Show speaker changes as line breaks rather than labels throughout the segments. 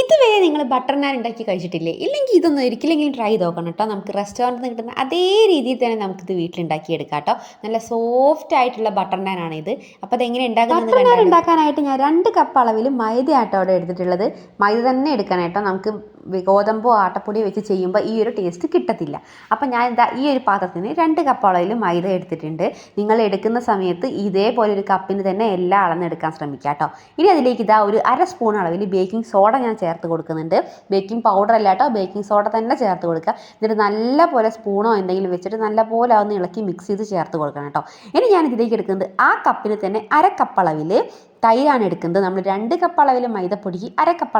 ಈ ഇതുവരെ നിങ്ങൾ ബട്ടർ നാൻ ഉണ്ടാക്കി കഴിച്ചിട്ടില്ലേ? ഇല്ലെങ്കിൽ ഇതൊന്നും ഒരിക്കലെങ്കിലും ട്രൈ ചെയ്ത് നോക്കണം കേട്ടോ. നമുക്ക് റെസ്റ്റോറന്റിൽ നിന്ന് കിട്ടുന്ന അതേ രീതിയിൽ തന്നെ നമുക്കിത് വീട്ടിലുണ്ടാക്കി എടുക്കാം കേട്ടോ നല്ല സോഫ്റ്റ് ആയിട്ടുള്ള ബട്ടർ നാൻ ആണ് ഇത്. അപ്പോൾ അത് എങ്ങനെ ഉണ്ടാക്കുന്നത്
ബട്ടർ നാൻ ഉണ്ടാക്കാനായിട്ട് ഞാൻ രണ്ട് കപ്പ് അളവിൽ മൈദ ആട്ടോ അവിടെ എടുത്തിട്ടുള്ളത്. മൈദ തന്നെ എടുക്കണം കേട്ടോ. നമുക്ക് ഗോതമ്പോ ആട്ടപ്പൊടിയോ വെച്ച് ചെയ്യുമ്പോൾ ഈ ഒരു ടേസ്റ്റ് കിട്ടത്തില്ല. അപ്പം ഞാൻ എന്താ ഈ ഒരു പാത്രത്തിന് രണ്ട് കപ്പ് അളവിൽ മൈദ എടുത്തിട്ടുണ്ട്. നിങ്ങൾ എടുക്കുന്ന സമയത്ത് ഇതേപോലെ ഒരു കപ്പിന് തന്നെ എല്ലാം അളന്നെടുക്കാൻ ശ്രമിക്കുക കേട്ടോ ഇനി അതിലേക്ക് ഇതാ ഒരു അര സ്പൂൺ അളവിൽ ബേക്കിംഗ് സോഡ ഞാൻ ചേർത്ത് കൊടുക്കുന്നുണ്ട്. ബേക്കിംഗ് പൗഡർ അല്ല കേട്ടോ ബേക്കിംഗ് സോഡ തന്നെ ചേർത്ത് കൊടുക്കുക. എന്നിട്ട് നല്ല പോലെ സ്പൂണോ എന്തെങ്കിലും വെച്ചിട്ട് നല്ല പോലെ ഇളക്കി മിക്സ് ചെയ്ത് ചേർത്ത് കൊടുക്കണം കേട്ടോ ഇനി ഞാൻ ഇതിലേക്ക് എടുക്കുന്നത് ആ കപ്പിന് തന്നെ അര കപ്പ് അളവിൽ തൈരാണ് എടുക്കുന്നത്. നമ്മൾ രണ്ട് കപ്പ് അളവിൽ മൈദപ്പൊടിക്ക് അര കപ്പ്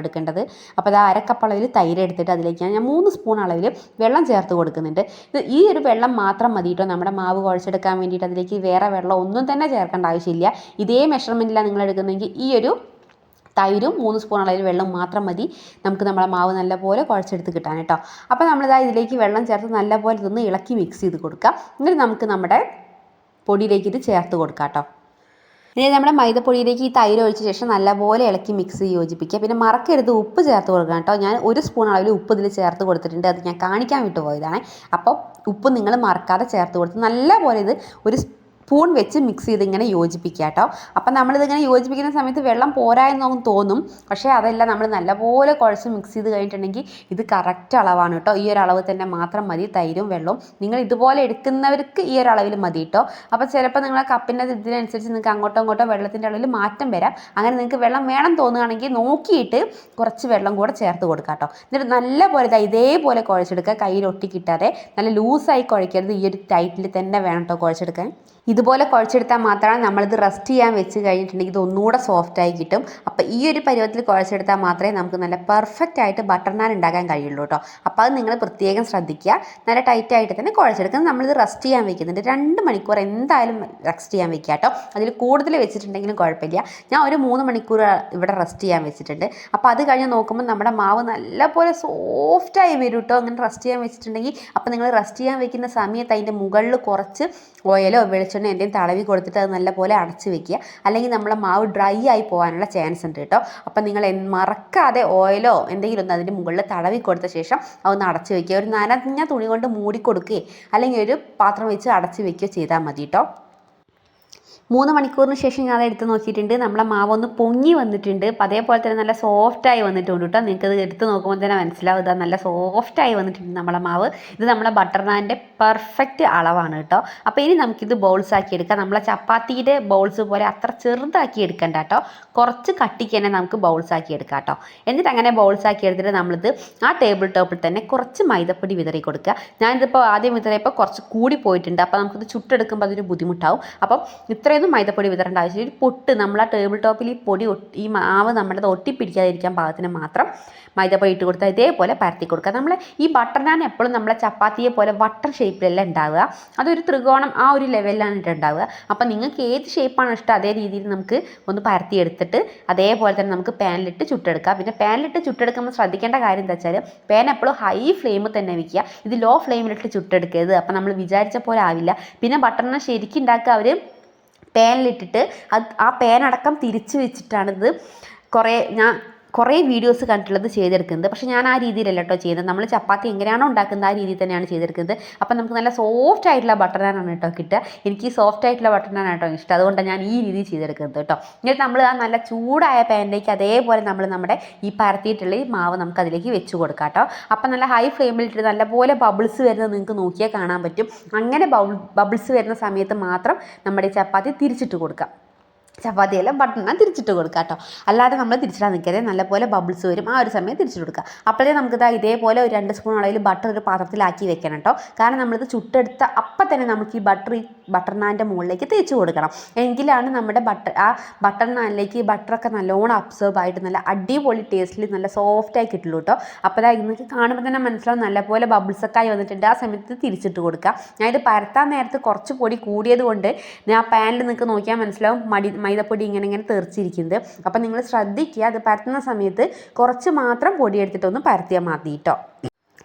എടുക്കേണ്ടത്. അപ്പോൾ അത് അര കപ്പ് തൈര് എടുത്തിട്ട് അതിലേക്ക് ഞാൻ മൂന്ന് സ്പൂൺ അളവിൽ വെള്ളം ചേർത്ത് കൊടുക്കുന്നുണ്ട്. ഇത് ഈ ഒരു വെള്ളം മാത്രം മതി കേട്ടോ നമ്മുടെ മാവ് കുഴച്ചെടുക്കാൻ വേണ്ടിയിട്ട് അതിലേക്ക് വേറെ വെള്ളം ഒന്നും തന്നെ ചേർക്കേണ്ട ആവശ്യമില്ല. ഇതേ മെഷർമെന്റിലാണ് നിങ്ങൾ എടുക്കുന്നതെങ്കിൽ ഈ ഒരു തൈരും മൂന്ന് സ്പൂൺ അളവിൽ വെള്ളം മാത്രം മതി. നമുക്ക് നമ്മുടെ മാവ് നല്ലപോലെ കുഴച്ചെടുത്ത് കിട്ടാൻ കേട്ടോ. അപ്പോൾ നമ്മളിതാ ഇതിലേക്ക് വെള്ളം ചേർത്ത് നല്ലപോലെ ഇതൊന്ന് ഇളക്കി മിക്സ് ചെയ്ത് കൊടുക്കുക എന്നിട്ട് നമുക്ക് നമ്മുടെ പൊടിയിലേക്ക് ഇത് ചേർത്ത് കൊടുക്കാം കേട്ടോ. ഇനി നമ്മുടെ മൈദപ്പൊടിയിലേക്ക് ഈ തൈര് ഒഴിച്ച ശേഷം നല്ലപോലെ ഇളക്കി മിക്സ് യോജിപ്പിക്കുക. പിന്നെ മറക്കരുത് ഉപ്പ് ചേർത്ത് കൊടുക്കണം കേട്ടോ. ഞാൻ ഒരു സ്പൂൺ അളവിൽ ഉപ്പ് ഇതിൽ ചേർത്ത് കൊടുത്തിട്ടുണ്ട്. അത് ഞാൻ കാണിക്കാൻ വിട്ടു പോയതാണ് അപ്പോൾ ഉപ്പ് നിങ്ങൾ മറക്കാതെ ചേർത്ത് കൊടുത്ത് നല്ലപോലെ ഇത് ഒരു സ്പൂൺ വെച്ച് മിക്സ് ചെയ്ത് ഇങ്ങനെ യോജിപ്പിക്കുക കേട്ടോ അപ്പം നമ്മളിതിങ്ങനെ യോജിപ്പിക്കുന്ന സമയത്ത് വെള്ളം പോരാ എന്നൊന്നും തോന്നും. പക്ഷേ അതല്ല നമ്മൾ നല്ലപോലെ കുഴച്ച് മിക്സ് ചെയ്ത് കഴിഞ്ഞിട്ടുണ്ടെങ്കിൽ ഇത് കറക്റ്റ് അളവാണ് കേട്ടോ. ഈ ഒരു അളവ് തന്നെ മാത്രം മതി തൈരും വെള്ളവും. നിങ്ങൾ ഇതുപോലെ എടുക്കുന്നവർക്ക് ഈ ഒരു അളവിൽ മതി കേട്ടോ. അപ്പോൾ ചിലപ്പോൾ നിങ്ങളെ കപ്പിന്റെ ഇതിനനുസരിച്ച് നിങ്ങൾക്ക് അങ്ങോട്ടോ ഇങ്ങോട്ടോ വെള്ളത്തിന്റെ അളവിൽ മാറ്റം വരാം. അങ്ങനെ നിങ്ങൾക്ക് വെള്ളം വേണം തോന്നുകയാണെങ്കിൽ നോക്കിയിട്ട് കുറച്ച് വെള്ളം കൂടെ ചേർത്ത് കൊടുക്കാം കേട്ടോ. എന്നിട്ട് നല്ല പോലെ ഇതേപോലെ കുഴച്ചെടുക്കുക. കയ്യിൽ ഒട്ടി കിട്ടാതെ നല്ല ലൂസായി കുഴക്കരുത്. ഈ ഒരു ടൈറ്റിൽ തന്നെ വേണം കേട്ടോ കുഴച്ചെടുക്കാൻ. ഇതുപോലെ കുഴച്ചെടുത്താൽ മാത്രമാണ് നമ്മളിത് റെസ്റ്റ് ചെയ്യാൻ വെച്ച് കഴിഞ്ഞിട്ടുണ്ടെങ്കിൽ ഇത് ഒന്നുകൂടെ സോഫ്റ്റായി കിട്ടും. അപ്പോൾ ഈ ഒരു പരുവത്തിൽ കുഴച്ചെടുത്താൽ മാത്രമേ നമുക്ക് നല്ല പെർഫെക്റ്റ് ആയിട്ട് ബട്ടർ നാൻ ഉണ്ടാക്കാൻ കഴിയുള്ളൂ കേട്ടോ അപ്പോൾ അത് നിങ്ങൾ പ്രത്യേകം ശ്രദ്ധിക്കുക. നല്ല ടൈറ്റ് ആയിട്ട് തന്നെ കുഴച്ചെടുക്കുന്നത് നമ്മളിത് റെസ്റ്റ് ചെയ്യാൻ വെക്കുന്നുണ്ട്. രണ്ട് മണിക്കൂർ എന്തായാലും റെസ്റ്റ് ചെയ്യാൻ വെക്കുക കേട്ടോ അതിൽ കൂടുതൽ വെച്ചിട്ടുണ്ടെങ്കിലും കുഴപ്പമില്ല. ഞാൻ ഒരു മൂന്ന് മണിക്കൂർ ഇവിടെ റെസ്റ്റ് ചെയ്യാൻ വെച്ചിട്ടുണ്ട്. അപ്പോൾ അത് കഴിഞ്ഞ് നോക്കുമ്പോൾ നമ്മുടെ മാവ് നല്ലപോലെ സോഫ്റ്റായി വരും കേട്ടോ അങ്ങനെ റെസ്റ്റ് ചെയ്യാൻ വെച്ചിട്ടുണ്ടെങ്കിൽ അപ്പോൾ നിങ്ങൾ റെസ്റ്റ് ചെയ്യാൻ വെക്കുന്ന സമയത്ത് അതിന്റെ മുകളിൽ കുറച്ച് ഓയിലോ വെളിച്ചെണ്ണ തടവി കൊടുത്തിട്ട് അത് നല്ലപോലെ അടച്ച് വെക്കുക. അല്ലെങ്കിൽ നമ്മളെ മാവ് ഡ്രൈ ആയി പോകാനുള്ള ചാൻസ് ഉണ്ട് കേട്ടോ. അപ്പം നിങ്ങൾ മറക്കാതെ ഓയിലോ എന്തെങ്കിലും ഒന്ന് അതിന്റെ മുകളിൽ തടവി കൊടുത്ത ശേഷം അതൊന്ന് അടച്ച് വെക്കുക. ഒരു നനഞ്ഞ തുണി കൊണ്ട് മൂടിക്കൊടുക്കുകയോ അല്ലെങ്കിൽ ഒരു പാത്രം വെച്ച് അടച്ച് വെക്കുകയോ ചെയ്താൽ മതി കേട്ടോ. മൂന്ന് മണിക്കൂറിന് ശേഷം ഞാൻ എടുത്ത് നോക്കിയിട്ടുണ്ട്. നമ്മളെ മാവ് ഒന്ന് പൊങ്ങി വന്നിട്ടുണ്ട്. അപ്പം അതേപോലെ തന്നെ നല്ല സോഫ്റ്റായി വന്നിട്ടുണ്ട് കേട്ടോ ഇത് എടുത്ത് നോക്കുമ്പോൾ തന്നെ മനസ്സിലാവും. ഇതാ നല്ല സോഫ്റ്റായി വന്നിട്ടുണ്ട് നമ്മളെ മാവ്. ഇത് നമ്മളെ ബട്ടർ നാന്റെ പെർഫെക്റ്റ് അളവാണ് കേട്ടോ അപ്പോൾ ഇനി നമുക്കിത് ബൗൾസ് ആക്കി എടുക്കാം. നമ്മളെ ചപ്പാത്തിയുടെ ബൗൾസ് പോലെ അത്ര ചെറുതാക്കി എടുക്കണ്ട കേട്ടോ കുറച്ച് കട്ടിക്ക് തന്നെ നമുക്ക് ബൗൾസ് ആക്കി എടുക്കാം കേട്ടോ എന്നിട്ട് അങ്ങനെ ബൗൾസ് ആക്കി എടുത്തിട്ട് നമ്മളിത് ആ ടേബിൾ ടോപ്പിൽ തന്നെ കുറച്ച് മൈദപ്പൊടി വിതറി കൊടുക്കുക. ഞാനിതിപ്പോൾ ആദ്യം വിതറിയപ്പോൾ കുറച്ച് കൂടി പോയിട്ടുണ്ട്. അപ്പോൾ നമുക്കിത് ചുട്ടെടുക്കുമ്പോൾ അതൊരു ബുദ്ധിമുട്ടാവും. അപ്പം ഇത്രയൊന്നും മൈദപ്പൊടി വിതരേണ്ട ആവശ്യമില്ല ഒരു പൊട്ട് നമ്മൾ ആ ടേബിൾ ടോപ്പിൽ ഈ പൊടി ഈ മാവ് നമ്മുടെ ഒട്ടിപ്പിടിക്കാതിരിക്കാൻ പാകത്തിന് മാത്രം മൈദപ്പൊടി ഇട്ട് കൊടുത്താൽ ഇതേപോലെ പരത്തി കൊടുക്കുക. നമ്മൾ ഈ ബട്ടർ നാൻ എപ്പോഴും നമ്മളെ ചപ്പാത്തിയെ പോലെ വട്ടർ ഷേപ്പിലല്ല ഉണ്ടാവുക അതൊരു ത്രികോണം ആ ഒരു ലെവലിലാണ് ഇട്ട് ഉണ്ടാവുക അപ്പം നിങ്ങൾക്ക് ഏത് ഷേപ്പാണ് ഇഷ്ടം അതേ രീതിയിൽ നമുക്ക് ഒന്ന് പരത്തി എടുത്തിട്ട് അതേപോലെ തന്നെ നമുക്ക് പാനിലിട്ട് ചുട്ടെടുക്കാം. പിന്നെ പാനിലിട്ട് ചുട്ടെടുക്കുമ്പോൾ ശ്രദ്ധിക്കേണ്ട കാര്യം എന്താ വെച്ചാൽ പാൻ എപ്പോഴും ഹൈ ഫ്ലെയിമിൽ തന്നെ വയ്ക്കുക ഇത് ലോ ഫ്ലെയിമിലിട്ട് ചുട്ടെടുക്കരുത്. അപ്പം നമ്മൾ വിചാരിച്ച പോലെ ആവില്ല. പിന്നെ ബട്ടർ നാൻ ശരിക്കും ഉണ്ടാക്കുക അവർ പാനിലിട്ടിട്ട് അത് ആ പാനടക്കം തിരിച്ച് വെച്ചിട്ടാണിത് കുറേ ഞാൻ കുറേ വീഡിയോസ് കണ്ടിട്ടുള്ളത് ചെയ്തെടുക്കുന്നത്. പക്ഷേ ഞാൻ ആ രീതിയിലല്ല കേട്ടോ ചെയ്യുന്നത് നമ്മൾ ചപ്പാത്തി എങ്ങനെയാണോ ഉണ്ടാക്കുന്നത് ആ രീതിയിൽ തന്നെയാണ് ചെയ്തെടുക്കുന്നത്. അപ്പം നമുക്ക് നല്ല സോഫ്റ്റ് ആയിട്ടുള്ള ബട്ടർ നാനാണ് കേട്ടോ കിട്ടുക. എനിക്ക് ഈ സോഫ്റ്റ് ആയിട്ടുള്ള ബട്ടർ നാനാണ് കേട്ടോ ഇഷ്ടം. അതുകൊണ്ടാണ് ഞാൻ ഈ രീതിയിൽ ചെയ്തെടുക്കുന്നത് കേട്ടോ എന്നിട്ട് നമ്മൾ ആ നല്ല ചൂടായ പാനിലേക്ക് അതേപോലെ നമ്മൾ നമ്മുടെ ഈ പരത്തിയിട്ടുള്ള ഈ മാവ് നമുക്ക് അതിലേക്ക് വെച്ച് കൊടുക്കാം കേട്ടോ അപ്പം നല്ല ഹൈ ഫ്ലെയിമിലിട്ട് നല്ലപോലെ ബബിൾസ് വരുന്നത് നിങ്ങൾക്ക് നോക്കിയാൽ കാണാൻ പറ്റും. അങ്ങനെ ബബിൾസ് വരുന്ന സമയത്ത് മാത്രം നമ്മുടെ ചപ്പാത്തി തിരിച്ചിട്ട് കൊടുക്കാം. ചപ്പാത്തിയെല്ലാം ബട്ടണ തിരിച്ചിട്ട് കൊടുക്കുക കേട്ടോ. അല്ലാതെ നമ്മൾ തിരിച്ചിടാൻ നിൽക്കരുത്. നല്ലപോലെ ബബിൾസ് വരും. ആ ഒരു സമയം തിരിച്ചിട്ട് കൊടുക്കുക. അപ്പോഴേ നമുക്ക് ഇതാ ഇതേപോലെ ഒരു രണ്ട് സ്പൂൺ അളവിൽ ബട്ടർ ഒരു പാത്രത്തിലാക്കി വെക്കണം കേട്ടോ. കാരണം നമ്മളിത് ചുട്ടെടുത്ത അപ്പം തന്നെ നമുക്ക് ഈ ബട്ടർ ഈ ബട്ടർ നാന്റെ മുകളിലേക്ക് തേച്ച് കൊടുക്കണം. എങ്കിലാണ് നമ്മുടെ ബട്ടർ ആ ബട്ടർ നാനിലേക്ക് ഈ ബട്ടറൊക്കെ നല്ലോണം അബ്സോർബ് ആയിട്ട് നല്ല അടിപൊളി ടേസ്റ്റിൽ നല്ല സോഫ്റ്റായി കിട്ടുള്ളൂ കേട്ടോ. അപ്പോൾ അതായത് നിങ്ങൾക്ക് കാണുമ്പോൾ തന്നെ മനസ്സിലാവും നല്ലപോലെ ബബിൾസ് ഒക്കെ ആയി വന്നിട്ടുണ്ട്. ആ സമയത്ത് തിരിച്ചിട്ട് കൊടുക്കുക. ഞാനിത് പരത്താൻ നേരത്ത് കുറച്ച് പൊടി കൂടിയത് കൊണ്ട് ഞാൻ ആ പാനിൽ നിങ്ങൾക്ക് നോക്കിയാൽ മനസ്സിലാവും. മടി മൈദപ്പൊടി ഇങ്ങനെ ഇങ്ങനെ തെറിച്ചിരിക്കുന്നത്. അപ്പം നിങ്ങൾ ശ്രദ്ധിക്കുക അത് പരത്തുന്ന സമയത്ത് കുറച്ച് മാത്രം പൊടി എടുത്തിട്ടൊന്ന് പരത്തിയാൽ മതി കേട്ടോ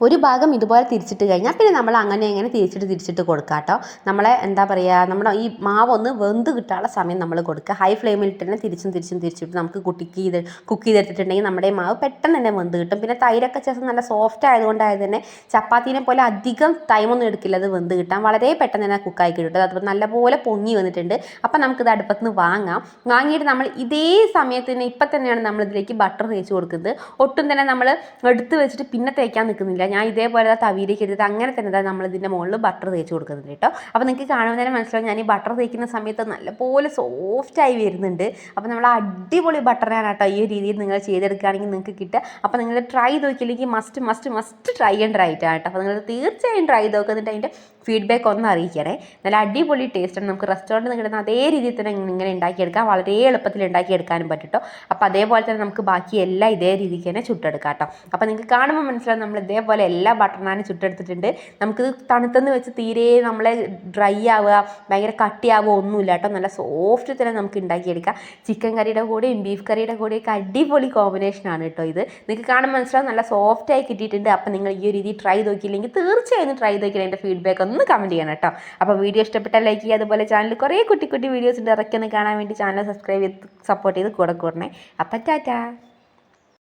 ഒരു ഭാഗം ഇതുപോലെ തിരിച്ചിട്ട് കഴിഞ്ഞാൽ പിന്നെ നമ്മൾ അങ്ങനെ ഇങ്ങനെ തിരിച്ചിട്ട് തിരിച്ചിട്ട് കൊടുക്കുക കേട്ടോ നമ്മളെ എന്താ പറയുക നമ്മുടെ ഈ മാവ് ഒന്ന് വെന്ത് കിട്ടാനുള്ള സമയം നമ്മൾ കൊടുക്കുക. ഹൈ ഫ്ലെയിമിൽ തന്നെ തിരിച്ചും തിരിച്ചും തിരിച്ചിട്ട് നമുക്ക് കുട്ടിക്ക് ചെയ്ത് കുക്ക് ചെയ്തെടുത്തിട്ടുണ്ടെങ്കിൽ നമ്മുടെ മാവ് പെട്ടെന്ന് തന്നെ വെന്ത് കിട്ടും. പിന്നെ തൈരൊക്കെ ചേർത്ത് നല്ല സോഫ്റ്റ് ആയതുകൊണ്ടായത് തന്നെ ചപ്പാത്തിനെ പോലെ അധികം ടൈമൊന്നും എടുക്കില്ല അത് വെന്ത് കിട്ടാൻ. വളരെ പെട്ടെന്ന് തന്നെ കുക്കായി കിട്ടും. അതുപോലെ നല്ലപോലെ പൊങ്ങി വന്നിട്ടുണ്ട്. അപ്പം നമുക്കിത് അടുപ്പത്ത് നിന്ന് വാങ്ങാം. വാങ്ങിയിട്ട് നമ്മൾ ഇതേ സമയത്ത് തന്നെ ഇപ്പം തന്നെയാണ് നമ്മളിതിലേക്ക് ബട്ടർ തേച്ച് കൊടുക്കുന്നത്. ഒട്ടും തന്നെ നമ്മൾ എടുത്ത് വെച്ചിട്ട് പിന്നെ തേക്കാൻ നിൽക്കുന്നില്ല. ഞാൻ ഇതേപോലെ തവിയിലേക്ക് എടുത്തിട്ട് അങ്ങനെ തന്നെ നമ്മൾ ഇതിന്റെ മുകളിൽ ബട്ടർ തേച്ച് കൊടുക്കുന്നുണ്ട് കേട്ടോ. അപ്പോൾ നിങ്ങൾക്ക് കാണുമ്പോൾ തന്നെ മനസ്സിലാവും ഞാൻ ഈ ബട്ടർ തേക്കുന്ന സമയത്ത് നല്ലപോലെ സോഫ്റ്റായി വരുന്നുണ്ട്. അപ്പോൾ നമ്മൾ അടിപൊളി ബട്ടറാണ് കേട്ടോ ഈ ഒരു രീതിയിൽ നിങ്ങൾ ചെയ്തെടുക്കുകയാണെങ്കിൽ നിങ്ങൾക്ക് കിട്ടുക. അപ്പോൾ നിങ്ങൾ try നോക്കിയില്ലെങ്കിൽ must must must try and right ആണ് കേട്ടോ. അപ്പോൾ നിങ്ങൾ തീർച്ചയായും ട്രൈ എന്നിട്ട് അതിന്റെ ഫീഡ്ബാക്ക് ഒന്ന് അറിയിക്കണേ. നല്ല അടിപൊളി ടേസ്റ്റാണ് നമുക്ക് റെസ്റ്റോറന്റിൽ നിന്ന് കിട്ടുന്ന അതേ രീതിയിൽ തന്നെ ഇങ്ങനെ ഉണ്ടാക്കിയെടുക്കാം. വളരെ എളുപ്പത്തിൽ ഉണ്ടാക്കിയെടുക്കാനും പറ്റും കേട്ടോ അപ്പോൾ അതേപോലെ തന്നെ നമുക്ക് ബാക്കി എല്ലാം ഇതേ രീതിക്ക് തന്നെ ചുട്ടെടുക്കാം കേട്ടോ. അപ്പോൾ നിങ്ങൾക്ക് കാണുമ്പോൾ മനസ്സിലാവും നമ്മൾ ഇതേപോലെ എല്ലാ ബട്ടർ നാനും ചുട്ടെടുത്തിട്ടുണ്ട്. നമുക്കിത് തണുത്തെന്ന് വെച്ച് തീരെ നമ്മളെ ഡ്രൈ ആവുക ഭയങ്കര കട്ടിയാവുക ഒന്നുമില്ല കേട്ടോ. നല്ല സോഫ്റ്റ് തന്നെ നമുക്ക് ഉണ്ടാക്കിയെടുക്കാം. ചിക്കൻ കറിയുടെ കൂടെയും ബീഫ് കറിയുടെ കൂടെയൊക്കെ അടിപൊളി കോമ്പിനേഷനാണ് കേട്ടോ ഇത്. നിങ്ങൾക്ക് കാണുമ്പോൾ മനസ്സിലാവും നല്ല സോഫ്റ്റായി കിട്ടിയിട്ടുണ്ട്. അപ്പോൾ നിങ്ങൾ ഈ ഒരു രീതി ട്രൈ നോക്കിയില്ലെങ്കിൽ തീർച്ചയായും ട്രൈ നോക്കിയാൽ എന്റെ ഫീഡ്ബാക്ക് ഒന്ന്. കമന്റ് ചെയ്യണം കേട്ടോ. അപ്പോൾ വീഡിയോ ഇഷ്ടപ്പെട്ടാൽ ലൈക്ക് ചെയ്യുക. അതുപോലെ ചാനൽ കുറേ കുട്ടി കുട്ടി വീഡിയോസ് ഉണ്ട്. ഒന്ന് കാണാൻ വേണ്ടി ചാനൽ സബ്സ്ക്രൈബ് ചെയ്ത് സപ്പോർട്ട് ചെയ്ത് കൂടെ കൂടണേ. അപ്പം ടാറ്റാ.